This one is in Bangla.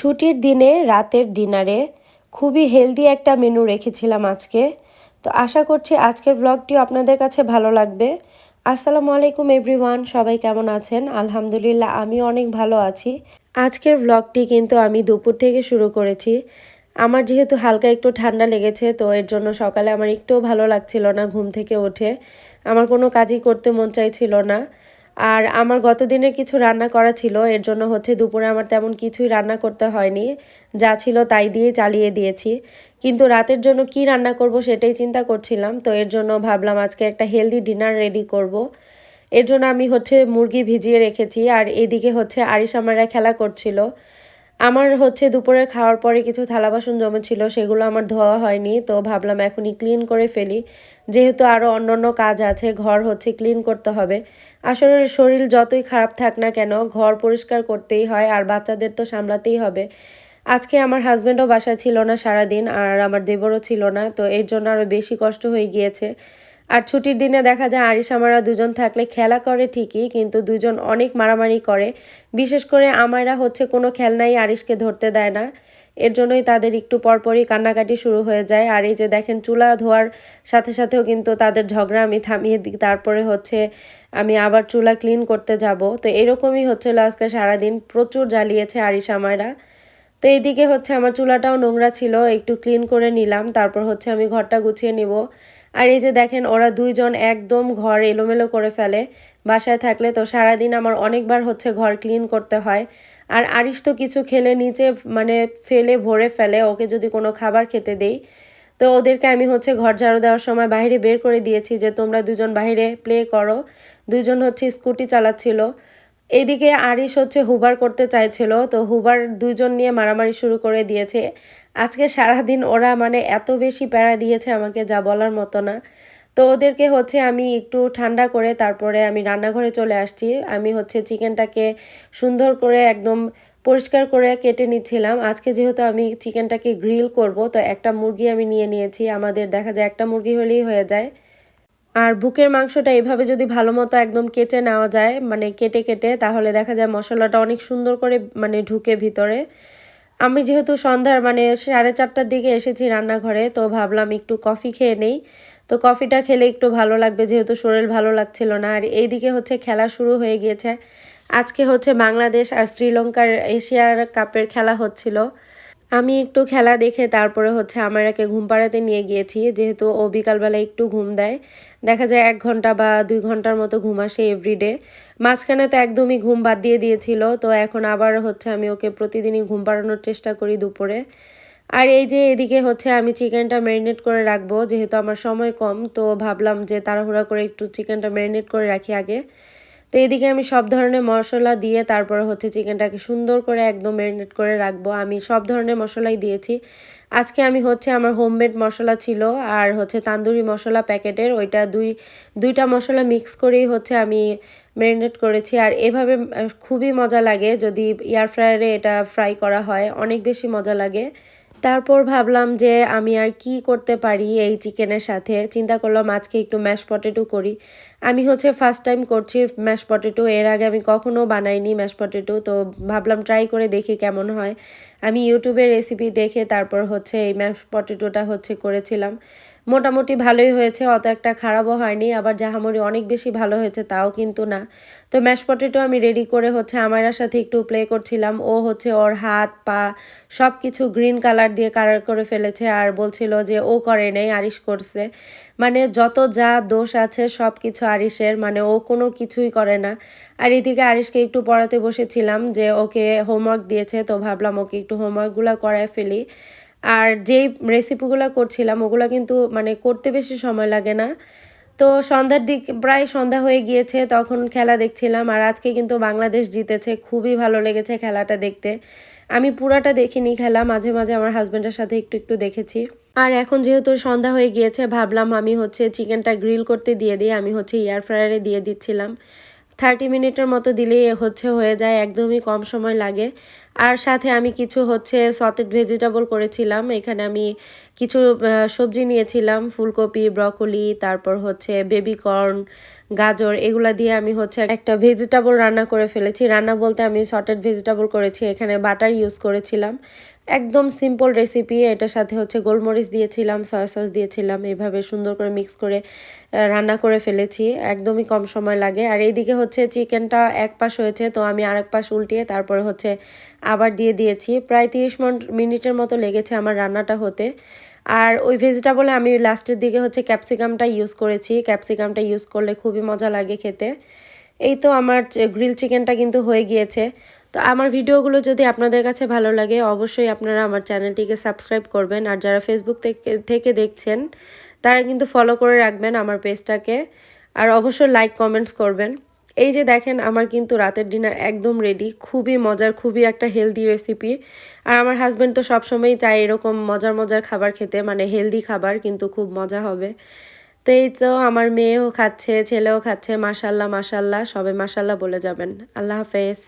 ছুটির দিনে রাতের ডিনারে খুবই হেলদি একটা মেনু রেখেছিলাম আজকে। তো আশা করছি আজকের ব্লগটিও আপনাদের কাছে ভালো লাগবে। আসসালামু আলাইকুম এভরিওয়ান সবাই কেমন আছেন? আলহামদুলিল্লাহ আমি অনেক ভালো আছি। আজকের ব্লগটি কিন্তু আমি দুপুর থেকে শুরু করেছি। আমার যেহেতু হালকা একটু ঠান্ডা লেগেছে, তো এর জন্য সকালে আমার একটুও ভালো লাগছিল না ঘুম থেকে ওঠে আমার কোনো কাজই করতে মন চাইছিল না। আর আমার গত দিনের কিছু রান্না করা ছিল, এর জন্য হচ্ছে দুপুরে আমার তেমন কিছুই রান্না করতে হয়নি, যা ছিল তাই দিয়ে চালিয়ে দিয়েছি কিন্তু রাতের জন্য কি রান্না করব সেটাই চিন্তা করছিলাম, তো এর জন্য ভাবলাম আজকে একটা হেলদি ডিনার রেডি করব। এর জন্য আমি হচ্ছে মুরগি ভিজিয়ে রেখেছি, আর এদিকে হচ্ছে আরিস আমারা খেলা করছিল আমার হচ্ছে দুপুরে খাওয়ার পরে কিছু থালা বাসন জমেছিল সেগুলো আমার ধোয়া হয়নি, তো ভাবলাম এখনই ক্লিন করে ফেলি। যেহেতু আরও অন্য অন্য কাজ আছে, ঘর হচ্ছে ক্লিন করতে হবে। আসলে শরীর যতই খারাপ থাক না কেন, ঘর পরিষ্কার করতেই হয়, আর বাচ্চাদের তো সামলাতেই হবে। আজকে আমার হাজব্যান্ডও বাসায় ছিল না সারাদিন, আর আমার দেবরও ছিল না, তো এর জন্য আরও বেশি কষ্ট হয়ে গিয়েছে। আর ছুটির দিনে দেখা যায় আরিস আমারা দুজন থাকলে খেলা করে ঠিকই, কিন্তু দুজন অনেক মারামারি করে। বিশেষ করে আমারা হচ্ছে কোনো খেলনাই আরিসকে ধরতে দেয় না। এর জন্যই তাদের একটু পরপরই কান্নাকাটি শুরু হয়ে যায়। আর এই যে দেখেন চুলা ধোয়ার সাথে সাথেও কিন্তু তাদের ঝগড়া আমি থামিয়ে দিই। তারপরে হচ্ছে আমি আবার চুলা ক্লিন করতে যাব। তো এরকমই হচ্ছিল আজকে সারাদিন প্রচুর জ্বালিয়েছে আরিস আমারা তো এইদিকে হচ্ছে আমার চুলাটাও নোংরা ছিল, একটু ক্লিন করে নিলাম। তারপর হচ্ছে আমি ঘরটা গুছিয়ে নিব। আর এই যে দেখেন, ওরা দুইজন একদম ঘর এলোমেলো করে ফেলে। বাসায় থাকলে তো সারাদিন আমার অনেকবার হচ্ছে ঘর ক্লিন করতে হয়। আর আরিস তো কিছু খেলে নিচে মানে ফেলে ভরে ফেলে, ওকে যদি কোনো খাবার খেতে দেই। তো ওদেরকে আমি হচ্ছে ঘর ঝাড়ু দেওয়ার সময় বাইরে বের করে দিয়েছি যে, তোমরা দুজন বাইরে প্লে করো। দুজন হচ্ছে স্কুটি চালাচ্ছিল। এদিকে আরিস হচ্ছে হুবার করতে চাইছিল, তো হুবার দুজন নিয়ে মারামারি শুরু করে দিয়েছে। আজকে সারাদিন ওরা মানে এত বেশি প্যারা দিয়েছে আমাকে যা বলার মতো না। তো ওদেরকে হচ্ছে আমি একটু ঠান্ডা করে তারপরে আমি রান্নাঘরে চলে আসছি। আমি হচ্ছে চিকেনটাকে সুন্দর করে একদম পরিষ্কার করে কেটে নিচ্ছিলাম। আজকে যেহেতু আমি চিকেনটাকে গ্রিল করব, তো একটা মুরগি আমি নিয়ে নিয়েছি। আমাদের দেখা যায় একটা মুরগি হলেই হয়ে যায়। আর বুকের মাংসটা এভাবে যদি ভালো মতো একদম কেটে নেওয়া যায় মানে কেটে কেটে, তাহলে দেখা যায় মশলাটা অনেক সুন্দর করে মানে ঢুকে ভিতরে। আমি যেহেতু সন্ধ্যার মানে সাড়ে চারটার দিকে এসেছি রান্নাঘরে, তো ভাবলাম একটু কফি খেয়ে নেই। তো কফিটা খেলে একটু ভালো লাগবে, যেহেতু শরীর ভালো লাগছিল না। আর এইদিকে হচ্ছে খেলা শুরু হয়ে গিয়েছে। আজকে হচ্ছে বাংলাদেশ আর শ্রীলঙ্কার এশিয়ার কাপের খেলা হচ্ছিল। আমি একটু খেলা দেখে তারপরে হচ্ছে আমার একে ঘুম পাড়াতে নিয়ে গিয়েছি। যেহেতু ও বিকালবেলা একটু ঘুম দেয়, দেখা যায় এক ঘণ্টা বা দুই ঘণ্টার মতো ঘুম আসে এভরিডে মাঝখানে তো একদমই ঘুম বাদ দিয়ে দিয়েছিল, তো এখন আবার হচ্ছে আমি ওকে প্রতিদিনই ঘুম পাড়ানোর চেষ্টা করি দুপুরে। আর এই যে এদিকে হচ্ছে আমি চিকেনটা ম্যারিনেট করে রাখব, যেহেতু আমার সময় কম, তো ভাবলাম যে তাড়াহুড়া করে একটু চিকেনটা ম্যারিনেট করে রাখি আগে। তো এদিকে আমি সব ধরনের মশলা দিয়ে তারপরে হচ্ছে চিকেনটাকে সুন্দর করে একদম ম্যারিনেট করে রাখব। আমি সব ধরনের মশলাই দিয়েছি। আজকে আমি হচ্ছে আমার হোমমেড মশলা ছিল আর হচ্ছে তান্দুরি মশলা প্যাকেটের ওইটা দুই, দুইটা মশলা মিক্স করেই হচ্ছে আমি ম্যারিনেট করেছি। আর এভাবে খুবই মজা লাগে। যদি এয়ার ফ্রায়ারে এটা ফ্রাই করা হয়, অনেক বেশি মজা লাগে। তারপর ভাবলাম যে আমি আর কি করতে পারি এই চিকেনের সাথে। চিন্তা করলাম আজকে একটু ম্যাশ পটেটো করি। আমি হচ্ছে ফার্স্ট টাইম করছি ম্যাশ পটেটো এর আগে আমি কখনো বানাইনি ম্যাশ পটেটো তো ভাবলাম ট্রাই করে দেখি কেমন হয়। আমি ইউটিউবের রেসিপি দেখে তারপর হচ্ছে এই ম্যাশ পটেটোটা হচ্ছে করেছিলাম। মোটামুটি ভালোই হয়েছে, অত একটা খারাপও হয়নি। আবার জাহামরি অনেক বেশি ভালো হয়েছে, তাও কিন্তু না। তো ম্যাশ পটেটো আমি রেডি করে হচ্ছে আমার সাথে একটু প্লে করছিলাম। ও হচ্ছে ওর হাত, পা সব কিছু গ্রিন কালার দিয়ে কালার করে ফেলেছে আর বলছিল যে ও করে নেই, আরিশ করছে। মানে যত যা দোষ আছে সব কিছু আরিশের মানে ও কোনো কিছুই করে না। আর এদিকে আরিশকে একটু পড়াতে বসেছিলাম যে ওকে হোমওয়ার্ক দিয়েছে, তো ভাবলাম ওকে একটু হোমওয়ার্কগুলো করায় ফেলি। আর যেই রেসিপিগুলো করছিলাম, ওগুলো কিন্তু মানে করতে বেশি সময় লাগে না। তো সন্ধ্যার দিক, প্রায় সন্ধ্যা হয়ে গিয়েছে, তখন খেলা দেখছিলাম। আর আজকে কিন্তু বাংলাদেশ জিতেছে, খুবই ভালো লেগেছে খেলাটা দেখতে। আমি পুরাটা দেখিনি খেলা, মাঝে মাঝে আমার হাজব্যান্ডের সাথে একটু একটু দেখেছি। আর এখন যেহেতু সন্ধ্যা হয়ে গিয়েছে, ভাবলাম আমি হচ্ছে চিকেনটা গ্রিল করতে দিয়ে দিই, আমি হচ্ছে এয়ার ফ্রায়ারে দিয়ে দিচ্ছিলাম। থার্টি মিনিটের মতো দিলেই হচ্ছে হয়ে যায়, একদমই কম সময় লাগে। আর সাথে আমি কিছু হচ্ছে সতেড ভেজিটেবল করেছিলাম, এখানে আমি কিছু সবজি নিয়েছিলাম, ফুলকপি, ব্রকলি, তারপর হচ্ছে বেবি কর্ন গাজর, এগুলা দিয়ে আমি হচ্ছে একটা ভেজিটেবল রান্না করে ফেলেছি। রান্না বলতে আমি সটেড ভেজিটেবল করেছি, এখানে বাটার ইউজ করেছিলাম। একদম সিম্পল রেসিপি এটার সাথে হচ্ছে গোলমরিচ দিয়েছিলাম সয়া সস দিয়েছিলাম, এভাবে সুন্দর করে মিক্স করে রান্না করে ফেলেছি, একদমই কম সময় লাগে। আর এইদিকে হচ্ছে চিকেনটা এক পাশ হয়েছে, তো আমি আরেক পাশ উল্টিয়ে তারপরে হচ্ছে আবার দিয়ে দিয়েছি। প্রায় তিরিশ মিনিটের মতো লেগেছে আমার রান্নাটা হতে। আর ওই ভেজিটেবলে আমি লাস্টের দিকে হচ্ছে ক্যাপসিকামটা ইউজ করেছি। ক্যাপসিকামটা ইউজ করলে খুবই মজা লাগে খেতে। এই তো আমার গ্রিল চিকেনটা কিন্তু হয়ে গিয়েছে। তো আমার ভিডিওগুলো যদি আপনাদের কাছে ভালো লাগে, অবশ্যই আপনারা আমার চ্যানেলটিকে সাবস্ক্রাইব করবেন। আর যারা ফেসবুক থেকে থেকে দেখছেন, তারা কিন্তু ফলো করে রাখবেন আমার পেজটাকে। আর অবশ্যই লাইক কমেন্টস করবেন। এই যে দেখেন, আমার কিন্তু রাতের ডিনার একদম রেডি খুবই মজার, খুবই একটা হেলদি রেসিপি আর আমার হাজব্যান্ড তো সবসময়ই চায় এরকম মজার মজার খাবার খেতে মানে হেলদি খাবার, কিন্তু খুব মজা হবে। তো এই তো আমার মেয়েও খাচ্ছে, ছেলেও খাচ্ছে মাসাল্লাহ মাসাল্লাহ সবে মাসাল্লাহ বলে যাবেন। আল্লাহ হাফেজ।